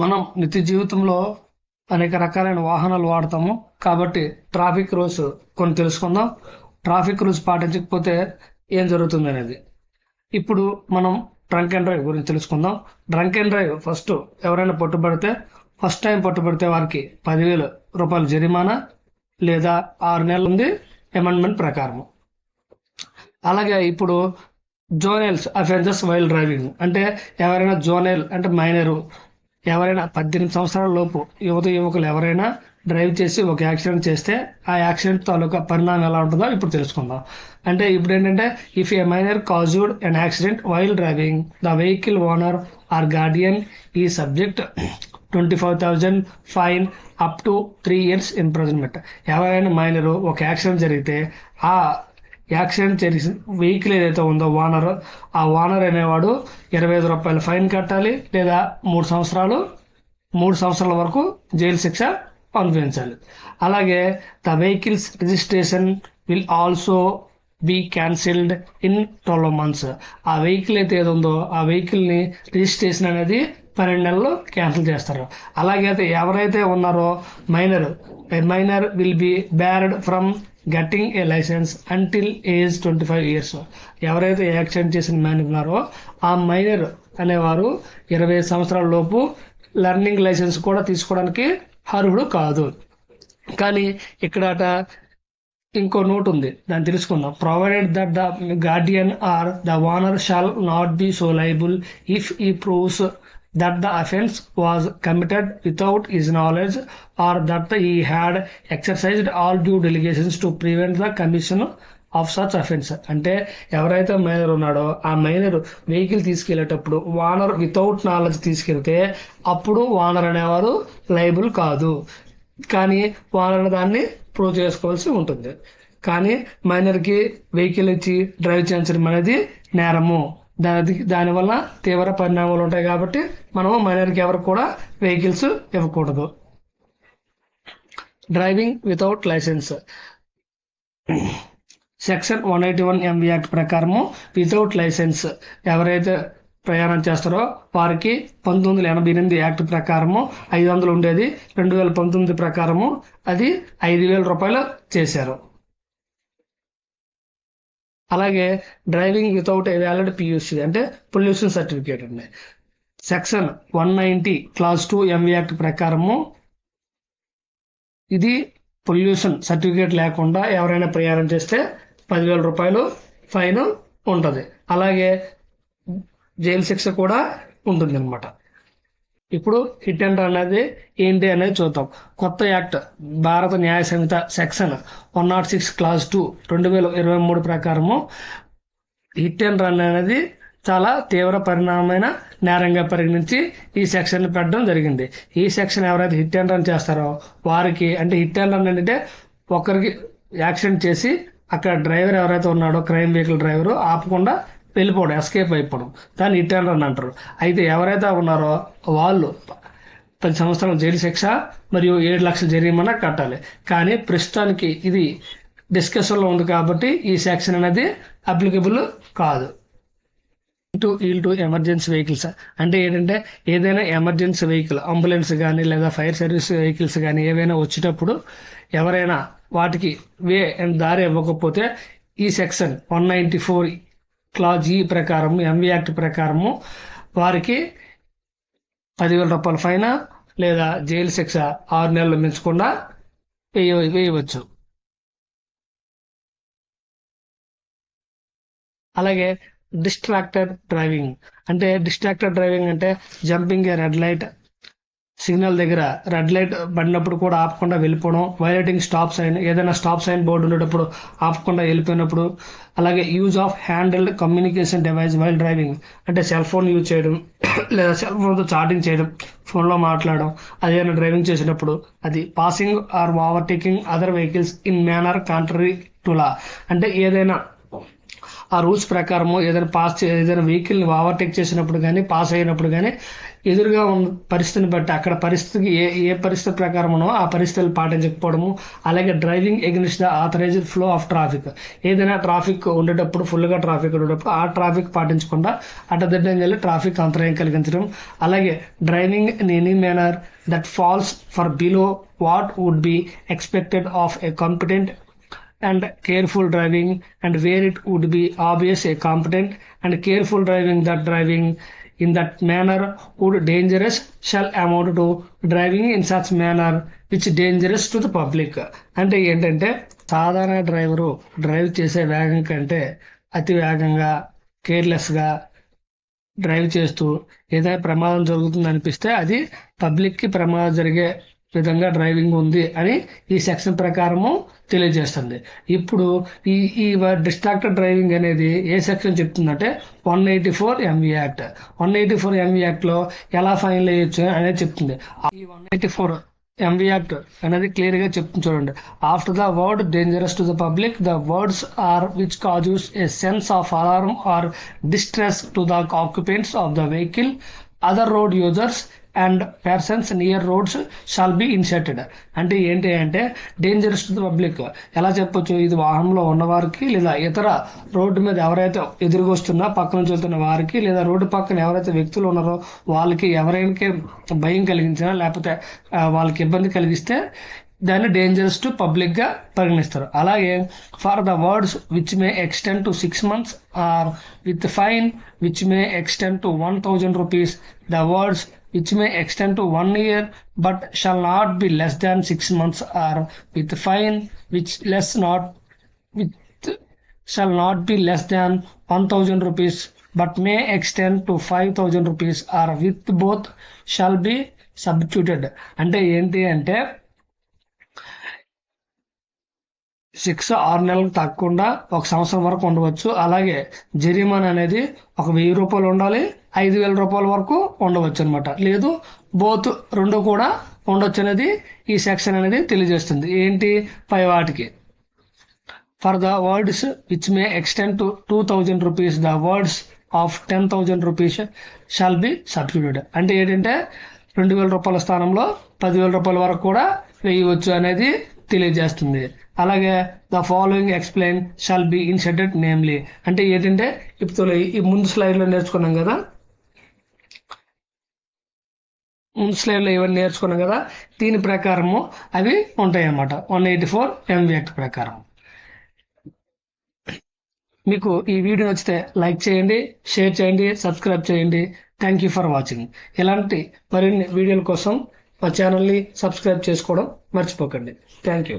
మనం నిత్య జీవితంలో అనేక రకాలైన వాహనాలు వాడతాము. కాబట్టి ట్రాఫిక్ రూల్స్ కొన్ని తెలుసుకుందాం. ట్రాఫిక్ రూల్స్ పాటించకపోతే ఏం జరుగుతుంది అనేది. ఇప్పుడు మనం డ్రంక్ అండ్ డ్రైవ్ గురించి తెలుసుకుందాం. డ్రంక్ అండ్ డ్రైవ్ ఫస్ట్ ఎవరైనా పట్టుబడితే ఫస్ట్ టైం పట్టుబడితే వారికి పదివేలు రూపాయలు జరిమానా లేదా ఆరు నెలలు ఉంది అమెండ్మెంట్ ప్రకారం అలాగే ఇప్పుడు జోనెల్స్ అఫెన్సెస్ వైల్ డ్రైవింగ్ అంటే ఎవరైనా జోనెల్ అంటే మైనరు ఎవరైనా పద్దెనిమిది సంవత్సరాల లోపు యువత యువకులు ఎవరైనా డ్రైవ్ చేసి ఒక యాక్సిడెంట్ చేస్తే ఆ యాక్సిడెంట్ తాలూకా పరిణామం ఎలా ఉంటుందో ఇప్పుడు తెలుసుకుందాం. అంటే ఇప్పుడు ఏంటంటే if a minor caused an accident while driving the vehicle owner or guardian is subject twenty five thousand fine up to three years imprisonment ఎవరైనా మైనర్ ఒక యాక్సిడెంట్ జరిగితే ఆ యాక్సిడెంట్ చేసిన వెహికల్ ఏదైతే ఉందో ఓనర్ ఆ ఓనర్ అనేవాడు ఇరవై ఐదు రూపాయలు ఫైన్ కట్టాలి లేదా మూడు సంవత్సరాలు మూడు సంవత్సరాల వరకు జైలు శిక్ష అనుభవించాలి అలాగే the vehicles registration will also be cancelled in twelve months. ఆ వెహికల్ అయితే ఏది ఉందో ఆ వెహికల్ని రిజిస్ట్రేషన్ అనేది పన్నెండు నెలలు క్యాన్సిల్ చేస్తారు. అలాగే అయితే ఎవరైతే ఉన్నారో minor minor will be barred from getting a licence until age twenty five years ఎవరైతే యాక్సిడెంట్ చేసిన మ్యాన్ ఉన్నారో ఆ మైనర్ అనేవారు ఇరవై సంవత్సరాల లోపు లెర్నింగ్ లైసెన్స్ కూడా తీసుకోవడానికి అర్హుడు కాదు. కానీ ఇక్కడ ఇంకో నోట్ ఉంది. దాన్ని తెలుసుకుందాం. Provided that the guardian or the owner shall not be so liable if he proves that the offense was committed without his knowledge or that he had exercised all due delegations to prevent the commission of such offence అంటే ఎవరైతే minor ఉన్నాడో ఆ minor vehicle తీసుకెళ్ళేటప్పుడు owner without knowledge తీసుకెళ్తే అప్పుడు వానర్ అనేవారు liable కాదు. కానీ వానర్ దాన్ని ప్రూవ్ చేసుకోవాల్సి ఉంటుంది. కానీ మైనర్కి వెహికల్ ఇచ్చి డ్రైవ్ చేయించడం అనేది నేరము. దాని దానివల్ల తీవ్ర పరిణామాలు ఉంటాయి కాబట్టి మనము మైనర్కి ఎవరు కూడా వెహికల్స్ ఇవ్వకూడదు. Driving without licence. Section one eighty one MV act ప్రకారము వితౌట్ లైసెన్స్ ఎవరైతే ప్రయాణం చేస్తారో వారికి పంతొమ్మిది వందల ఎనభై ఎనిమిది యాక్ట్ ప్రకారము ఐదు వందలు ఉండేది. రెండు వేల పంతొమ్మిది ప్రకారము అది ఐదు వేల రూపాయలు చేశారు. అలాగే driving without a valid PUC అంటే పొల్యూషన్ సర్టిఫికేట్ అండి. Section one ninety clause two MV act ప్రకారము ఇది పొల్యూషన్ సర్టిఫికేట్ లేకుండా ఎవరైనా ప్రయాణం చేస్తే పదివేల రూపాయలు ఫైన్ ఉంటుంది. అలాగే జైలు శిక్ష కూడా ఉంటుంది అనమాట ఇప్పుడు హిట్ అండ్ రన్ అనేది ఏంటి అనేది చూద్దాం. కొత్త act Bharat Nyaya Sanhita section one nought six clause two రెండు వేల ఇరవై మూడు ప్రకారము హిట్ అండ్ రన్ అనేది చాలా తీవ్ర పరిణామమైన నేరంగా పరిగణించి ఈ సెక్షన్ పెట్టడం జరిగింది. ఈ సెక్షన్ ఎవరైతే హిట్ అండ్ రన్ చేస్తారో వారికి అంటే హిట్ అండ్ రన్ అంటే ఒకరికి యాక్సిడెంట్ చేసి అక్కడ డ్రైవర్ ఎవరైతే ఉన్నాడో క్రైమ్ వెహికల్ డ్రైవరు ఆపకుండా వెళ్ళిపోవడం ఎస్కేప్ అయిపోవడం. దాన్ని హిట్ రన్ అంటారు. అయితే ఎవరైతే ఉన్నారో వాళ్ళు పది సంవత్సరాల జైలు శిక్ష మరియు ఏడు లక్షల జరిమానా కట్టాలి. కానీ ప్రస్తుతానికి ఇది డిస్కషన్లో ఉంది కాబట్టి ఈ సెక్షన్ అనేది అప్లికబుల్ కాదు. To yield to emergency vehicles అంటే ఏంటంటే ఏదైనా ఎమర్జెన్సీ వెహికల్ అంబులెన్స్ కానీ లేదా ఫైర్ సర్వీస్ వెహికల్స్ కానీ ఏవైనా వచ్చేటప్పుడు ఎవరైనా వాటికి వే దారి ఇవ్వకపోతే ఈ section one ninety four clause ఈ ప్రకారం ఎంవి యాక్ట్ ప్రకారము వారికి పదివేల రూపాయల ఫైన్ లేదా జైలు శిక్ష ఆరు నెలలు మించకుండా వేయ వేయవచ్చు. అలాగే డిస్ట్రాక్టెడ్ డ్రైవింగ్. అంటే డిస్ట్రాక్టెడ్ డ్రైవింగ్ అంటే జంపింగ్ రెడ్ లైట్ సిగ్నల్ దగ్గర రెడ్ లైట్ పడినప్పుడు కూడా ఆపకుండా వెళ్ళిపోవడం వైలేటింగ్ స్టాప్ సైన్ ఏదైనా స్టాప్ సైన్ బోర్డు ఉండేటప్పుడు ఆపకుండా వెళ్ళిపోయినప్పుడు అలాగే use of handheld communication device while driving అంటే సెల్ ఫోన్ యూజ్ చేయడం లేదా సెల్ ఫోన్తో చాటింగ్ చేయడం ఫోన్లో మాట్లాడడం అదేదైనా డ్రైవింగ్ చేసినప్పుడు అది passing or overtaking other vehicles in manner contrary to law అంటే ఏదైనా ఆ రూల్స్ ప్రకారము ఏదైనా పాస్ ఏదైనా వెహికల్ని ఓవర్టేక్ చేసినప్పుడు కానీ పాస్ అయినప్పుడు కానీ ఎదురుగా ఉన్న పరిస్థితిని బట్టి అక్కడ పరిస్థితికి ఏ ఏ పరిస్థితి ప్రకారం ఉన్నో ఆ పరిస్థితులు పాటించకపోవడము అలాగే driving against the authorised flow of traffic. ఏదైనా ట్రాఫిక్ ఉండేటప్పుడు ఫుల్గా ట్రాఫిక్ ఉండేటప్పుడు ఆ ట్రాఫిక్ పాటించకుండా అడ్డదిడ్డంగా వెళ్ళి ట్రాఫిక్ అంతరాయం కలిగించడం అలాగే driving in any manner that falls far below what would be expected of a competent and careful driving and where it would be obvious a competent and careful driving that driving in that manner would dangerous shall amount to driving in such manner which dangerous to the public అంటే ఏంటంటే సాధారణ driver drive చేసే వేగం కంటే అతి వేగంగా కేర్లెస్గా drive చేస్తూ ఏదైనా ప్రమాదం జరుగుతుందనిపిస్తే అది పబ్లిక్కి ప్రమాదం జరిగే విధంగా డ్రైవింగ్ ఉంది అని ఈ సెక్షన్ ప్రకారము తెలియజేస్తుంది. ఇప్పుడు ఈ ఈ డిస్ట్రాక్టర్ డ్రైవింగ్ అనేది ఏ సెక్షన్ చెప్తుందంటే one eighty four MV act one eighty four MV యాక్ట్లో ఎలా ఫైన్ వేయొచ్చు అనేది చెప్తుంది. ఈ one eighty four MV act అనేది క్లియర్గా చెప్తుంది చూడండి. After the word dangerous to the public the words or which causes a sense of alarm or distress to the occupants of the vehicle other road users and persons near roads shall be inserted అంటే ఏంటి అంటే dangerous to the public ఎలా చెప్పొచ్చు? ఇది వాహనంలో ఉన్నవారికి లేదా ఇతర రోడ్డు మీద ఎవరైతే ఎదురుగా పక్కన పక్క నుంచి వెళ్తున్న వారికి లేదా రోడ్డు పక్కన ఎవరైతే వ్యక్తులు ఉన్నారో వాళ్ళకి ఎవరైనా భయం కలిగించినా లేకపోతే వాళ్ళకి ఇబ్బంది కలిగిస్తే దాన్ని డేంజరస్ టు పబ్లిక్గా పరిగణిస్తారు. అలాగే for the words which may extend to six months or with fine which may extend to one thousand rupees the words which may extend to one year but shall not be less than six months or with fine which less not with shall not be less than one thousand rupees but may extend to five thousand rupees or with both shall be substituted అంటే ఏంటి అంటే శిక్ష ఆరు నెలలకు తగ్గకుండా ఒక సంవత్సరం వరకు ఉండవచ్చు. అలాగే జరిమానా అనేది ఒక వెయ్యి రూపాయలు ఉండాలి ఐదు వేల రూపాయల వరకు ఉండవచ్చు అనమాట లేదు బోత్ రెండు కూడా ఉండొచ్చు అనేది ఈ సెక్షన్ అనేది తెలియజేస్తుంది. ఏంటి? పై వాటికి. For the words which may extend to two thousand rupees the words of ten thousand rupees shall be substituted. అంటే ఏంటంటే రెండు వేల రూపాయల స్థానంలో పదివేల రూపాయల వరకు కూడా వేయవచ్చు అనేది తెలియజేస్తుంది. అలాగే the following explanation shall be inserted namely. అంటే ఏంటంటే ఇప్పుడు ఈ ముందు స్లైడ్లో నేర్చుకున్నాం కదా? ముందు స్లైడ్లో ఇవన్నీ నేర్చుకున్నాం కదా? దీని ప్రకారము అవి ఉంటాయి అన్నమాట one eighty four MV act ప్రకారం. మీకు ఈ వీడియో నచ్చితే లైక్ చేయండి షేర్ చేయండి సబ్స్క్రైబ్ చేయండి. Thank you for watching. ఇలాంటి మరిన్ని వీడియోల కోసం మా ఛానల్ని సబ్స్క్రైబ్ చేసుకోవడం మర్చిపోకండి. Thank you.